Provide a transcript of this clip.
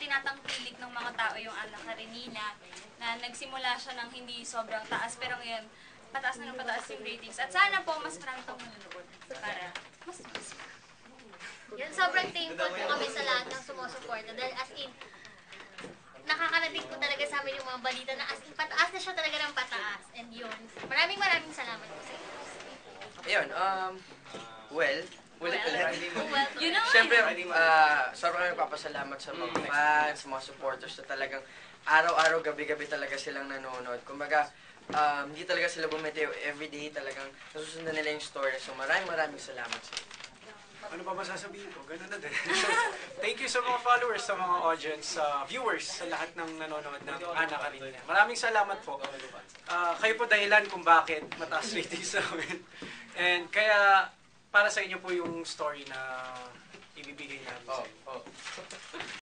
tinatangkilik ng mga tao yung Ana Karenina na nagsimula siya ng hindi sobrang taas pero ngayon pataas na ng pataas yung ratings. At sana po mas marami pang manonood para mas mas Yun, sobrang thankful po kami sa lahat ng sumusuporta. Dahil as in, nakakarating po talaga sa amin yung mga balita na as in, pataas na siya talaga ng pataas. And yun, maraming maraming salamat po sa inyo. Ayun, um, well, na nga Siyempre, uh, sobrang nagpapasalamat sa mga fans, sa mga supporters na talagang araw-araw, gabi-gabi talaga silang nanonood. Kumbaga, um, hindi talaga sila bumitiw. Everyday talagang nasusundan nila yung story. So maraming maraming salamat sa inyo. Ano pa ba sasabihin ko? Ganun na din. Thank you sa mga followers, sa mga audience, sa viewers, sa lahat ng nanonood ng Ana Karina. Maraming salamat po. Ah, kayo po dahilan kung bakit mataas ratings namin. And kaya para sa inyo po yung story na ibibigay namin oh, sa inyo. Oh.